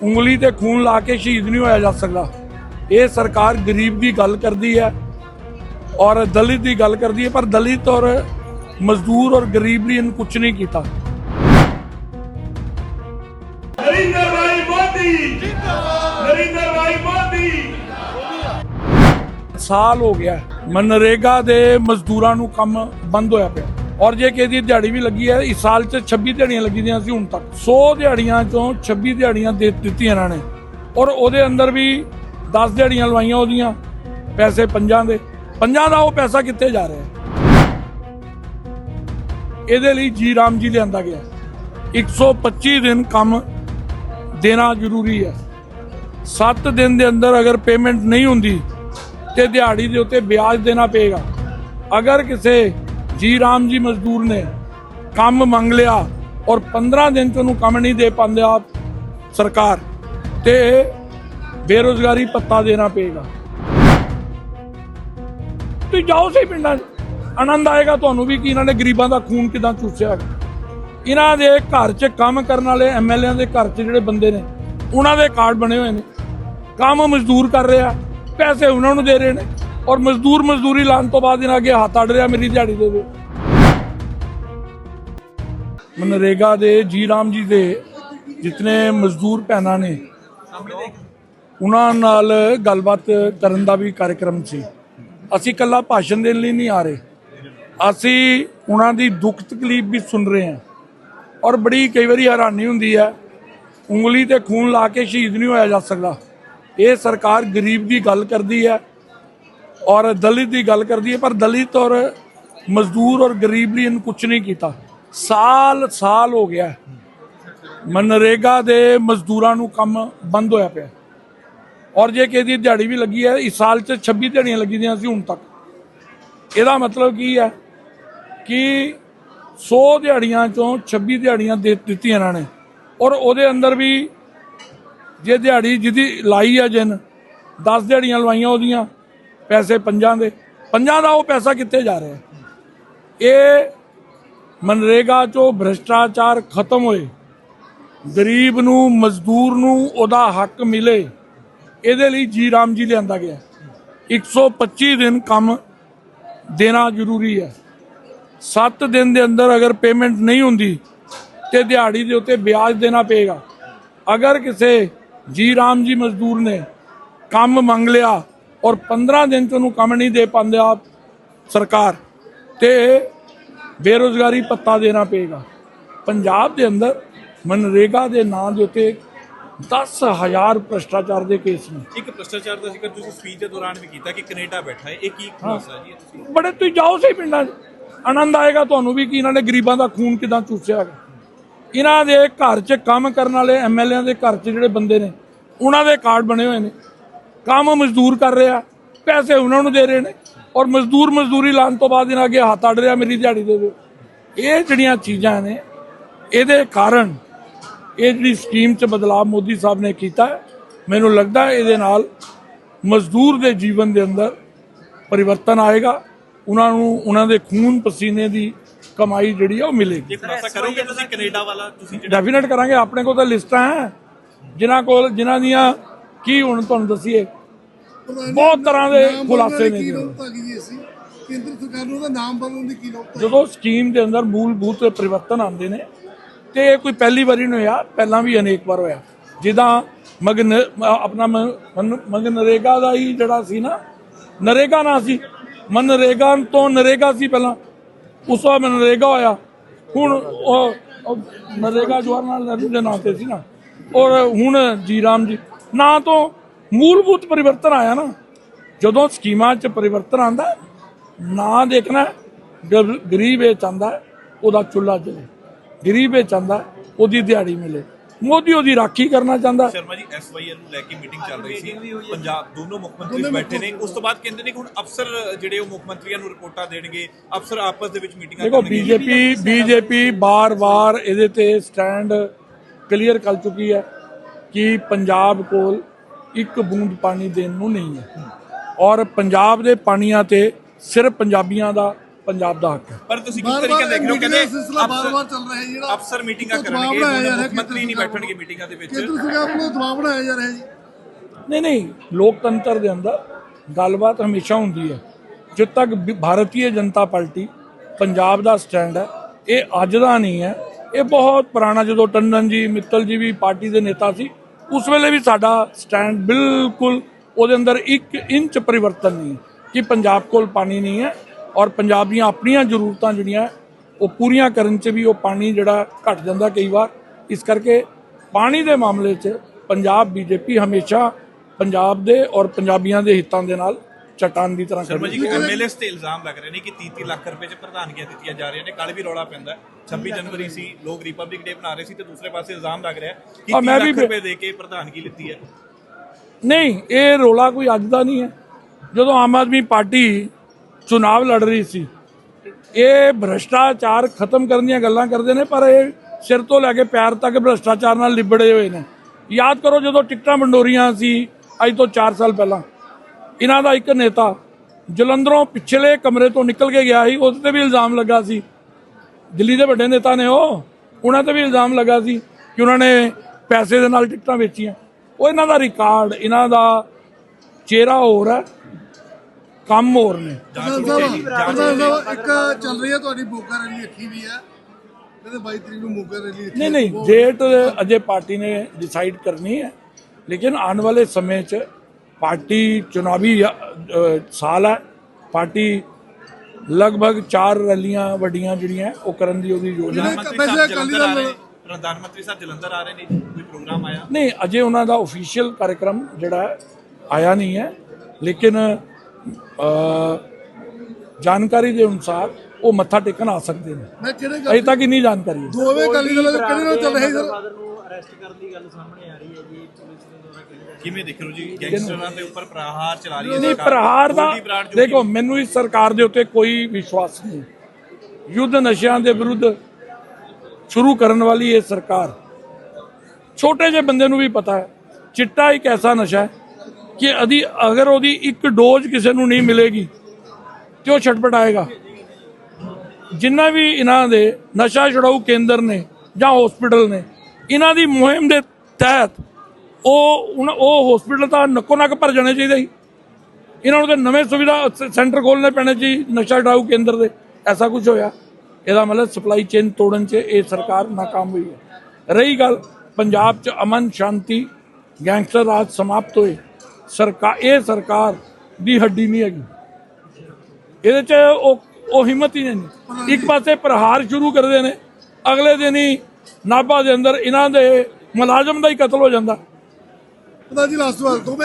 ਉਂਗਲੀ ਤੇ ਖੂਨ ਲਾ ਕੇ ਸ਼ਹੀਦ ਨਹੀਂ ਹੋਇਆ ਜਾ ਸਕਦਾ। ਇਹ ਸਰਕਾਰ ਗਰੀਬ ਦੀ ਗੱਲ ਕਰਦੀ ਹੈ ਔਰ ਦਲਿਤ ਦੀ ਗੱਲ ਕਰਦੀ ਹੈ ਪਰ ਦਲਿਤ ਔਰ ਮਜ਼ਦੂਰ ਔਰ ਗਰੀਬ ਲਈ ਇਹਨੂੰ ਕੁਝ ਨਹੀਂ ਕੀਤਾ। ਨਰਿੰਦਰ ਭਾਈ ਮੋਦੀ ਨਰਿੰਦਰ ਭਾਈ ਮੋਦੀ। ਸਾਲ ਹੋ ਗਿਆ। ਮਨਰੇਗਾ ਦੇ ਮਜ਼ਦੂਰਾਂ ਨੂੰ ਕੰਮ ਬੰਦ ਹੋਇਆ ਪਿਆ। ਔਰ ਜੇ ਕਿਸੇ ਦੀ ਦਿਹਾੜੀ ਵੀ ਲੱਗੀ ਹੈ, ਇਸ ਸਾਲ 'ਚ 26 ਦਿਹਾੜੀਆਂ ਲੱਗੀ ਦੀਆਂ ਸੀ ਹੁਣ ਤੱਕ। 100 ਦਿਹਾੜੀਆਂ ਚੋਂ 26 ਦਿਹਾੜੀਆਂ ਦੇ ਦਿੱਤੀਆਂ ਇਹਨਾਂ ਨੇ। ਔਰ ਉਹਦੇ ਅੰਦਰ ਵੀ 10 ਦਿਹਾੜੀਆਂ ਲਵਾਈਆਂ ਉਹਦੀਆਂ, ਪੈਸੇ ਪੰਜਾਂ ਦੇ। ਪੰਜਾਂ ਦਾ ਉਹ ਪੈਸਾ ਕਿੱਥੇ ਜਾ ਰਿਹਾ ਇਹਦੇ ਲਈ ਜੀ ਰਾਮ ਜੀ ਲਿਆਂਦਾ ਗਿਆ। 125 ਦਿਨ ਕੰਮ ਦੇਣਾ ਜ਼ਰੂਰੀ ਹੈ। 7 ਦਿਨ ਦੇ ਅੰਦਰ ਅਗਰ ਪੇਮੈਂਟ ਨਹੀਂ ਹੁੰਦੀ, ਤੇ ਦਿਹਾੜੀ ਦੇ ਉੱਤੇ ਵਿਆਜ ਦੇਣਾ ਪਏਗਾ। ਅਗਰ ਕਿਸੇ ਜੀ ਰਾਮ ਜੀ ਮਜ਼ਦੂਰ ਨੇ ਕੰਮ ਮੰਗ ਲਿਆ ਔਰ 15 ਦਿਨ ਚ ਉਹਨੂੰ ਕੰਮ ਨਹੀਂ ਦੇ ਪਾਉਂਦੇ ਆਪ ਸਰਕਾਰ ਤੇ ਬੇਰੋਜ਼ਗਾਰੀ ਪੱਤਾ ਦੇਣਾ ਪਏਗਾ। ਤੁਸੀਂ ਜਾਓ ਸੀ ਪਿੰਡਾਂ 'ਚ, ਆਨੰਦ ਆਏਗਾ ਤੁਹਾਨੂੰ ਵੀ ਕਿ ਇਹਨਾਂ ਨੇ ਗਰੀਬਾਂ ਦਾ ਖੂਨ ਕਿਦਾਂ ਚੂਸਿਆ ਇਹਨਾਂ ਦੇ ਘਰ 'ਚ ਕੰਮ ਕਰਨ ਵਾਲੇ ਐਮਐਲਏਆਂ ਦੇ ਘਰ 'ਚ ਜਿਹੜੇ ਬੰਦੇ ਨੇ, ਉਹਨਾਂ ਦੇ ਕਾਰਡ ਬਣੇ ਹੋਏ ਨੇ। ਕੰਮ ਮਜ਼ਦੂਰ ਕਰ ਰਿਹਾ, ਪੈਸੇ ਉਹਨਾਂ ਨੂੰ ਦੇ ਰਹੇ ਨੇ। ਔਰ ਮਜ਼ਦੂਰ ਮਜ਼ਦੂਰੀ ਲਾਉਣ ਤੋਂ ਬਾਅਦ ਇਹਨਾਂ ਅੱਗੇ ਹੱਥ ਅੜ ਰਿਹਾ ਮੇਰੀ ਦਿਹਾੜੀ ਦੇ ਦਿਓ ਮਨਰੇਗਾ ਦੇ ਜੀ ਰਾਮ ਜੀ ਦੇ ਜਿਤਨੇ ਮਜ਼ਦੂਰ ਭੈਣਾਂ ਨੇ, ਉਹਨਾਂ ਨਾਲ ਗੱਲਬਾਤ ਕਰਨ ਦਾ ਵੀ ਕਾਰਜਕ੍ਰਮ ਸੀ। ਅਸੀਂ ਕੱਲਾ ਭਾਸ਼ਣ ਦੇਣ ਲਈ ਨਹੀਂ ਆ ਰਹੇ। ਅਸੀਂ ਉਹਨਾਂ ਦੀ ਦੁੱਖ ਤਕਲੀਫ ਵੀ ਸੁਣ ਰਹੇ ਹਾਂ। ਔਰ ਬੜੀ ਕਈ ਵਾਰੀ ਹੈਰਾਨੀ ਹੁੰਦੀ ਹੈ, ਉਂਗਲੀ ਤੇ ਖੂਨ ਲਾ ਕੇ ਸ਼ਹੀਦ ਨਹੀਂ ਹੋਇਆ ਜਾ ਸਕਦਾ। ਇਹ ਸਰਕਾਰ ਗਰੀਬ ਦੀ ਗੱਲ ਕਰਦੀ ਹੈ ਔਰ ਦਲਿਤ ਦੀ ਗੱਲ ਕਰਦੀ ਹੈ, ਪਰ ਦਲਿਤ ਔਰ ਮਜ਼ਦੂਰ ਔਰ ਗਰੀਬ ਲਈ ਇਹਨੂੰ ਕੁਝ ਨਹੀਂ ਕੀਤਾ। ਸਾਲ ਸਾਲ ਹੋ ਗਿਆ। ਮਨਰੇਗਾ ਦੇ ਮਜ਼ਦੂਰਾਂ ਨੂੰ ਕੰਮ ਬੰਦ ਹੋਇਆ ਪਿਆ। ਔਰ ਜੇ ਕਿਸੇ ਦੀ ਦਿਹਾੜੀ ਵੀ ਲੱਗੀ ਹੈ, ਇਸ ਸਾਲ 'ਚ 26 ਦਿਹਾੜੀਆਂ ਲੱਗੀ ਦੀਆਂ ਸੀ ਹੁਣ ਤੱਕ। ਇਹਦਾ ਮਤਲਬ ਕੀ ਹੈ ਕਿ 100 ਦਿਹਾੜੀਆਂ ਚੋਂ 26 ਦਿਹਾੜੀਆਂ ਦੇ ਦਿੱਤੀਆਂ ਇਹਨਾਂ ਨੇ। ਔਰ ਉਹਦੇ ਅੰਦਰ ਵੀ ਜੇ ਦਿਹਾੜੀ ਜਿਹਦੀ ਲਾਈ ਹੈ ਜਿੰਨ 10 ਦਿਹਾੜੀਆਂ ਲਵਾਈਆਂ ਉਹਦੀਆਂ ਪੈਸੇ ਪੰਜਾਂ ਦੇ, ਪੰਜਾਂ ਦਾ ਉਹ ਪੈਸਾ ਕਿੱਥੇ ਜਾ ਰਿਹਾ? ਇਹ ਮਨਰੇਗਾ ਚੋਂ ਭ੍ਰਿਸ਼ਟਾਚਾਰ ਖਤਮ ਹੋਏ। ਗਰੀਬ ਨੂੰ, ਮਜ਼ਦੂਰ ਨੂੰ ਉਹਦਾ ਹੱਕ ਮਿਲੇ। ਇਹਦੇ ਲਈ ਜੀ ਰਾਮ ਜੀ ਲਿਆਂਦਾ ਗਿਆ। 125 ਦਿਨ ਕੰਮ ਦੇਣਾ ਜ਼ਰੂਰੀ ਹੈ। 7 ਦਿਨ ਦੇ ਅੰਦਰ ਅਗਰ ਪੇਮੈਂਟ ਨਹੀਂ ਹੁੰਦੀ, ਤੇ ਦਿਹਾੜੀ ਦੇ ਉੱਤੇ ਵਿਆਜ ਦੇਣਾ ਪਏਗਾ। ਅਗਰ ਕਿਸੇ ਜੀ ਰਾਮ ਜੀ ਮਜ਼ਦੂਰ ਨੇ ਕੰਮ ਮੰਗ ਲਿਆ ਔਰ 15 ਦਿਨ ਚ ਉਹਨੂੰ ਕੰਮ ਨਹੀਂ ਦੇ ਪਾਉਂਦੇ ਆਪ ਸਰਕਾਰ। ਤੇ ਬੇਰੋਜ਼ਗਾਰੀ ਭੱਤਾ ਦੇਣਾ ਪਏਗਾ। ਪੰਜਾਬ ਦੇ ਅੰਦਰ ਮਨਰੇਗਾ ਦੇ ਨਾਂ ਦੇ ਉੱਤੇ 10000 ਭ੍ਰਿਸ਼ਟਾਚਾਰ ਦੇ ਕੇਸ ਨੇ। ਇੱਕ ਭ੍ਰਿਸ਼ਟਾਚਾਰ ਦਾ ਜ਼ਿਕਰ ਤੁਸੀਂ ਸਪੀਚ ਦੇ ਦੌਰਾਨ ਵੀ ਕੀਤਾ ਕਿ ਕੈਨੇਡਾ ਬੈਠਾ ਹੈ। ਇਹ ਕੀ ਖੁਲਾਸਾ ਜੀ ਤੁਸੀਂ? ਬੜੇ ਤੁਸੀਂ ਜਾਓ ਸਹੀ ਪਿੰਡਾਂ 'ਚ। ਆਨੰਦ ਆਏਗਾ ਤੁਹਾਨੂੰ ਵੀ ਕਿ ਇਹਨਾਂ ਨੇ ਗਰੀਬਾਂ ਦਾ ਖੂਨ ਕਿਦਾਂ ਚੂਸਿਆ ਇਹਨਾਂ ਦੇ ਘਰ 'ਚ ਕੰਮ ਕਰਨ ਵਾਲੇ ਐਮਐਲਏਆਂ ਦੇ ਘਰ 'ਚ ਜਿਹੜੇ ਬੰਦੇ ਨੇ ਉਹਨਾਂ ਦੇ ਕਾਰਡ ਬਣੇ ਹੋਏ ਨੇ। ਕੰਮ ਮਜ਼ਦੂਰ ਕਰ ਰਿਹਾ ਪੈਸੇ ਉਹਨਾਂ ਨੂੰ ਦੇ ਰਹੇ ਨੇ ਔਰ ਮਜ਼ਦੂਰ ਮਜ਼ਦੂਰੀ ਲਾਉਣ ਤੋਂ ਬਾਅਦ ਇਹਨਾਂ ਅੱਗੇ ਹੱਥ ਅੜ ਰਿਹਾ ਮੇਰੀ ਦਿਹਾੜੀ ਦੇ ਦਿਓ। ਇਹ ਜਿਹੜੀਆਂ ਚੀਜ਼ਾਂ ਨੇ ਇਹਦੇ ਕਾਰਨ ਇਹ ਜਿਹੜੀ ਸਕੀਮ 'ਚ ਬਦਲਾਅ ਮੋਦੀ ਸਾਹਿਬ ਨੇ ਕੀਤਾ ਮੈਨੂੰ ਲੱਗਦਾ ਇਹਦੇ ਨਾਲ ਮਜ਼ਦੂਰ ਦੇ ਜੀਵਨ ਦੇ ਅੰਦਰ ਪਰਿਵਰਤਨ ਆਏਗਾ ਉਹਨਾਂ ਨੂੰ ਉਹਨਾਂ ਦੇ ਖੂਨ ਪਸੀਨੇ ਦੀ ਕਮਾਈ ਜਿਹੜੀ ਆ ਉਹ ਮਿਲੇਗੀ। ਕਰੋਗੇ ਤੁਸੀਂ ਕੈਨੇਡਾ ਵਾਲਾ ਤੁਸੀਂ ਡੈਫੀਨੇਟ ਕਰਾਂਗੇ ਆਪਣੇ ਕੋਲ ਤਾਂ ਲਿਸਟਾਂ ਹੈ ਜਿਨ੍ਹਾਂ ਕੋਲ ਜਿਨ੍ਹਾਂ ਦੀਆਂ ਕੀ ਹੁਣ ਤੁਹਾਨੂੰ ਦਸੀਏ? ਬਹੁਤ ਤਰ੍ਹਾਂ ਦੇ ਖੁਲਾਸੇ ਨੇ ਕੇਂਦਰ ਸਰਕਾਰ ਨੂੰ ਉਹਦਾ ਨਾਮ ਬਦਲਣ ਦੀ ਕੀ ਆ ਜਦੋਂ ਸਕੀਮ ਦੇ ਅੰਦਰ ਮੂਲਭੂਤ ਪਰਿਵਰਤਨ ਆਉਂਦੇ ਨੇ ਤੇ ਇਹ ਕੋਈ ਪਹਿਲੀ ਵਾਰੀ ਨਹੀਂ ਹੋਇਆ ਪਹਿਲਾਂ ਵੀ ਅਨੇਕ ਵਾਰ ਹੋਇਆ। ਜਿੱਦਾਂ ਮਗਨ ਆਪਣਾ ਮਗਨਰੇਗਾ ਦਾ ਹੀ ਜਿਹੜਾ ਸੀ ਨਾ ਨਰੇਗਾ ਨਾ ਸੀ। ਮਨਰੇਗਾ ਤੋਂ ਨਰੇਗਾ ਸੀ ਪਹਿਲਾਂ। ਉਸ ਤੋਂ ਬਾਅਦ ਮਨਰੇਗਾ ਹੋਇਆ। ਹੁਣ ਉਹ ਉਹ ਨਰੇਗਾ ਜਵਾਹਰ ਲਾਲ ਨਹਿਰੂ ਦੇ ਨਾਂ ਤੇ ਸੀ ਨਾ। ਔਰ ਹੁਣ ਜੀ ਰਾਮ ਜੀ ਨਾਂ ਤੋਂ ਮੂਲਭੂਤ ਪਰਿਵਰਤਨ ਆਇਆ ਨਾ। ਜਦੋਂ ਸਕੀਮਾਂ 'ਚ ਪਰਿਵਰਤਨ ਆਂਦਾ ਨਾ ਦੇਖਣਾ ਗਰ- ਗਰੀਬ ਇਹ ਚਾਹੁੰਦਾ ਉਹਦਾ ਚੁੱਲ੍ਹਾ ਜਲੇ। ਗਰੀਬ ਇਹ ਚਾਹੁੰਦਾ ਉਹਦੀ ਦਿਹਾੜੀ ਮਿਲੇ। ਮੋਦੀ ਉਹਦੀ ਰਾਖੀ ਕਰਨਾ ਚਾਹੁੰਦਾ। ਸ਼ਰਮਾ ਜੀ ਐਸਵਾਈਐਲ ਨੂੰ ਲੈ ਕੇ ਮੀਟਿੰਗ ਚੱਲ ਰਹੀ ਸੀ। ਪੰਜਾਬ ਦੋਨੋਂ ਮੁੱਖ ਮੰਤਰੀ ਬੈਠੇ ਨੇ। ਉਸ ਤੋਂ ਬਾਅਦ ਕਹਿੰਦੇ ਨੇ ਕਿ ਹੁਣ ਅਫਸਰ ਜਿਹੜੇ ਉਹ ਮੁੱਖ ਮੰਤਰੀਆਂ ਨੂੰ ਰਿਪੋਰਟਾਂ ਦੇਣਗੇ ਅਫਸਰ ਆਪਸ ਦੇ ਵਿੱਚ ਮੀਟਿੰਗਾਂ ਦੇਖੋ ਬੀਜੇਪੀ ਬੀਜੇਪੀ ਬਾਰ-ਬਾਰ ਇਹਦੇ ਤੇ ਸਟੈਂਡ ਕਲੀਅਰ ਕਰ ਚੁੱਕੀ ਹੈ। ਕਿ ਪੰਜਾਬ ਕੋਲ ਇੱਕ ਬੂੰਦ ਪਾਣੀ ਦੇਣ ਨੂੰ ਨਹੀਂ ਹੈ। ਔਰ ਪੰਜਾਬ ਦੇ ਪਾਣੀਆਂ ਤੇ ਸਿਰਫ ਪੰਜਾਬੀਆਂ ਦਾ ਪੰਜਾਬ ਦਾ ਹੱਕ ਹੈ। ਪਰ ਤੁਸੀਂ ਕਿਸ ਤਰੀਕੇ ਦੇਖ ਰਹੇ ਹੋ? ਕਹਿੰਦੇ ਸਿਲਸਿਲਾ ਬਾਰ ਅਫਸਰ ਬਾਰ ਚੱਲ ਰਿਹਾ ਹੈ ਜਿਹੜਾ ਅਫਸਰ ਮੀਟਿੰਗਾਂ ਕਰਨਗੇ ਮੰਤਰੀ ਨਹੀਂ ਬੈਠਣਗੇ ਮੀਟਿੰਗਾਂ ਦੇ ਵਿੱਚ। ਕੇਂਦਰ ਸਰਕਾਰ ਵੱਲੋਂ ਦਬਾਅ ਬਣਾਇਆ ਜਾ ਰਿਹਾ ਜੀ? ਨਹੀਂ ਨਹੀਂ ਲੋਕਤੰਤਰ ਦੇ ਅੰਦਰ ਗੱਲਬਾਤ ਹਮੇਸ਼ਾ ਹੁੰਦੀ ਹੈ। ਜਦ ਤੱਕ ਭਾਰਤੀ ਜਨਤਾ ਪਾਰਟੀ ਪੰਜਾਬ ਦਾ ਸਟੈਂਡ ਹੈ ਇਹ ਅੱਜ ਦਾ ਨਹੀਂ ਹੈ। ਇਹ ਬਹੁਤ ਪੁਰਾਣਾ ਜਦੋਂ ਟੰਡਨ ਜੀ ਮਿੱਤਲ ਜੀ ਵੀ ਪਾਰਟੀ ਦੇ ਨੇਤਾ ਸੀ ਉਸ ਵੇਲੇ ਵੀ ਸਾਡਾ ਸਟੈਂਡ ਬਿਲਕੁਲ ਉਹਦੇ ਅੰਦਰ ਇੱਕ ਇੰਚ ਪਰਿਵਰਤਨ ਨਹੀਂ ਕਿ ਪੰਜਾਬ ਕੋਲ ਪਾਣੀ ਨਹੀਂ ਹੈ ਔਰ ਪੰਜਾਬ ਦੀਆਂ ਆਪਣੀਆਂ ਜ਼ਰੂਰਤਾਂ ਜਿਹੜੀਆਂ ਉਹ ਪੂਰੀਆਂ ਕਰਨ 'ਚ ਵੀ ਉਹ ਪਾਣੀ ਜਿਹੜਾ ਘਟ ਜਾਂਦਾ ਕਈ ਵਾਰ। ਇਸ ਕਰਕੇ ਪਾਣੀ ਦੇ ਮਾਮਲੇ 'ਚ ਪੰਜਾਬ ਬੀਜੇਪੀ ਹਮੇਸ਼ਾ ਪੰਜਾਬ ਦੇ ਔਰ ਪੰਜਾਬੀਆਂ ਦੇ ਹਿੱਤਾਂ ਦੇ ਨਾਲ ਚਟਾਨ ਦੀ ਤਰ੍ਹਾਂ ਸ਼ਰਮਾ ਜੀ ਐਮਐਲਏਸ ਤੇ ਇਲਜ਼ਾਮ ਲੱਗ ਰਹੇ ਨੇ ਕਿ 30 ਲੱਖ ਰੁਪਏ ਚ ਪ੍ਰਧਾਨਗੀਆਂ ਦਿੱਤੀਆਂ ਜਾ ਰਹੀਆਂ ਨੇ ਕੱਲ ਵੀ ਰੌਲਾ ਪੈਂਦਾ ਹੈ। 26 ਜਨਵਰੀ ਸੀ ਲੋਕ ਰਿਪਬਲਿਕ ਡੇ ਮਨਾ ਰਹੇ ਸੀ ਤੇ ਦੂਸਰੇ ਪਾਸੇ ਇਲਜ਼ਾਮ ਲੱਗ ਰਿਹਾ ਕਿ ਹਾਂ, 30 ਮੈਂ ਲੱਖ ਰੁਪਏ ਦੇ ਕੇ ਪ੍ਰਧਾਨਗੀ ਲਿੱਤੀ ਹੈ। ਨਹੀਂ ਇਹ ਰੋਲਾ ਕੋਈ ਅੱਜ ਦਾ ਨਹੀਂ ਹੈ। ਜਦੋਂ ਆਮ ਆਦਮੀ ਪਾਰਟੀ ਚੁਣਾਵ ਲੜ ਰਹੀ ਸੀ ਇਹ ਭ੍ਰਸ਼ਟਾਚਾਰ ਖਤਮ ਕਰਨ ਦੀਆਂ ਗੱਲਾਂ ਕਰਦੇ ਨੇ ਪਰ ਇਹ ਸਿਰ ਤੋਂ ਲੈ ਕੇ ਪੈਰ ਤੱਕ ਭ੍ਰਸ਼ਟਾਚਾਰ ਨਾਲ ਲਿਬੜੇ ਹੋਏ ਨੇ। ਯਾਦ ਕਰੋ ਜਦੋਂ ਟਿਕਟਾਂ ਵੰਡੋਰੀਆਂ ਸੀ ਅੱਜ ਤੋਂ 4 ਸਾਲ ਪਹਿਲਾਂ। ਇਹਨਾਂ ਦਾ ਇੱਕ ਨੇਤਾ ਜਲੰਧਰੋਂ ਪਿਛਲੇ ਕਮਰੇ ਤੋਂ ਨਿਕਲ ਕੇ ਗਿਆ ਸੀ ਉਸ ਤੇ ਵੀ ਇਲਜ਼ਾਮ ਲੱਗਾ ਸੀ। ਦਿੱਲੀ ਦੇ ਵੱਡੇ ਨੇਤਾ ਨੇ ਉਹ ਉਹਨਾਂ ਤੇ ਵੀ ਇਲਜ਼ਾਮ ਲੱਗਾ ਸੀ ਕਿ ਉਹਨਾਂ ਨੇ ਪੈਸੇ ਦੇ ਨਾਲ ਟਿਕਟਾਂ ਵੇਚੀਆਂ। ਉਹ ਇਹਨਾਂ ਦਾ ਰਿਕਾਰਡ ਇਹਨਾਂ ਦਾ ਚਿਹਰਾ ਹੋਰ ਹੈ ਕੰਮ ਹੋਰ ਨੇ। ਪ੍ਰਧਾਨ ਸਾਹਿਬ ਇੱਕ ਚੱਲ ਰਹੀ ਹੈ ਤੁਹਾਡੀ ਮੋਗਾ ਰੈਲੀ ਰੱਖੀ ਵੀ ਹੈ। ਕਹਿੰਦੇ 22 ਤਰੀਕ ਨੂੰ ਮੋਗਾ ਰੈਲੀ ਨਹੀਂ ਨਹੀਂ ਡੇਟ ਅਜੇ ਪਾਰਟੀ ਨੇ ਡਿਸਾਈਡ ਕਰਨੀ ਹੈ। ਲੇਕਿਨ ਆਉਣ ਵਾਲੇ ਸਮੇਂ 'ਚ ਪਾਰਟੀ ਚੁਣਾਵੀ ਸਾਲ ਹੈ ਪਾਰਟੀ ਲਗਭਗ 4 ਰੈਲੀਆਂ ਵੱਡੀਆਂ ਜਿਹੜੀਆਂ ਉਹ ਕਰਨ ਦੀ ਉਹਦੀ ਯੋਜਨਾ ਨੇ। ਪ੍ਰਧਾਨ ਮੰਤਰੀ ਸਾਹਿਬ ਜਲੰਧਰ ਆ ਰਹੇ ਨੇ ਕੋਈ ਪ੍ਰੋਗਰਾਮ ਆਇਆ? ਨਹੀਂ ਅਜੇ ਉਹਨਾਂ ਦਾ ਅਫੀਸ਼ੀਅਲ ਕਾਰਜਕ੍ਰਮ ਜਿਹੜਾ ਹੈ, ਆਇਆ ਨਹੀਂ ਹੈ। ਲੇਕਿਨ ਜਾਣਕਾਰੀ ਦੇ ਅਨੁਸਾਰ ਉਹ ਮੱਥਾ ਟੇਕਣ ਆ ਸਕਦੇ ਨੇ। ਮੈਂ ਕਿਹੜੇ ਅਜੇ ਤੱਕ ਇੰਨੀ ਜਾਣਕਾਰੀ ਹੈ। ਦੋਵੇਂ ਅਕਾਲੀ ਦਲ ਕਿਹੜੇ ਨਾਲ ਚੱਲ ਰਹੇ ਸਰ? ਫਾਦਰ ਨੂੰ ਅਰੈਸਟ ਕਰਨ ਦੀ ਗੱਲ ਸਾਹਮਣੇ ਆ ਰਹੀ ਹੈ ਜੀ ਪੁਲਿਸ ਜਾ ਕਿਵੇਂ ਦੇਖ ਰਹੇ ਹੋ ਜੀ? ਗੈਂਗਸਟਰਾਂ ਦੇ ਉੱਪਰ ਪ੍ਰਹਾਰ ਚਲਾ ਰਹੀ ਹੈ ਨਹੀਂ। ਪ੍ਰਹਾਰ ਦਾ ਦੇਖੋ ਮੈਨੂੰ ਇਸ ਸਰਕਾਰ ਦੇ ਉੱਤੇ ਕੋਈ ਵਿਸ਼ਵਾਸ ਨਹੀਂ। ਯੁੱਧ ਨਸ਼ਿਆਂ ਦੇ ਵਿਰੁੱਧ ਸ਼ੁਰੂ ਕਰਨ ਵਾਲੀ ਇਹ ਸਰਕਾਰ। ਛੋਟੇ ਜਿਹੇ ਬੰਦੇ ਨੂੰ ਵੀ ਪਤਾ ਹੈ ਚਿੱਟਾ ਇੱਕ ਐਸਾ ਨਸ਼ਾ ਹੈ ਕਿ ਅਦੀ ਅਗਰ ਉਹਦੀ ਇੱਕ ਡੋਜ਼ ਕਿਸੇ ਨੂੰ ਨਹੀਂ ਮਿਲੇਗੀ ਤੇ ਉਹ ਛਟਪਟਾਏਗਾ ਜਿੰਨਾ ਵੀ ਇਹਨਾਂ ਦੇ ਨਸ਼ਾ ਛੁਡਾਊ ਕੇਂਦਰ ਨੇ ਜਾਂ ਹਸਪੀਟਲ ਨੇ ਇਹਨਾਂ ਦੀ ਮੁਹਿੰਮ ਦੇ ਤਹਿਤ ਉਹ ਉਨ- ਉਹ ਹਸਪੀਟਲ ਤਾਂ ਨੱਕੋ ਨੱਕ ਭਰ ਜਾਣੇ ਚਾਹੀਦੇ ਸੀ। ਇਹਨਾਂ ਨੂੰ ਤਾਂ ਨਵੇਂ ਸੁਵਿਧਾ ਸੈਂਟਰ ਖੋਲਣੇ ਪੈਣੇ ਜੀ ਨਸ਼ਾ ਛੁਡਾਊ ਕੇਂਦਰ ਦੇ। ਐਸਾ ਕੁਝ ਹੋਇਆ। ਇਹਦਾ ਮਤਲਬ ਸਪਲਾਈ ਚੇਨ ਤੋੜਨ 'ਚ ਇਹ ਸਰਕਾਰ ਨਾਕਾਮ ਹੋਈ ਹੈ। ਰਹੀ ਗੱਲ, ਪੰਜਾਬ 'ਚ ਅਮਨ, ਸ਼ਾਂਤੀ, ਗੈਂਗਸਟਰ ਰਾਜ ਸਮਾਪਤ ਹੋਏ। ਸਰਕਾਰ ਇਹ ਸਰਕਾਰ ਦੀ ਹੱਡੀ ਨਹੀਂ ਹੈਗੀ। ਇਹਦੇ 'ਚ ਉਹ ਉਹ ਹਿੰਮਤ ਹੀ ਨਹੀਂ। ਇੱਕ ਪਾਸੇ ਪ੍ਰਹਾਰ ਸ਼ੁਰੂ ਕਰਦੇ ਨੇ, ਅਗਲੇ ਦਿਨ ਹੀ ਨਾਭਾ ਦੇ ਅੰਦਰ ਇਹਨਾਂ ਦੇ ਮੁਲਾਜ਼ਮ ਦਾ ਹੀ ਕਤਲ ਹੋ ਜਾਂਦਾ। ਪ੍ਰਧਾਨ ਜੀ ਲਾਸਟ ਵਾਰ ਦੋਵੇਂ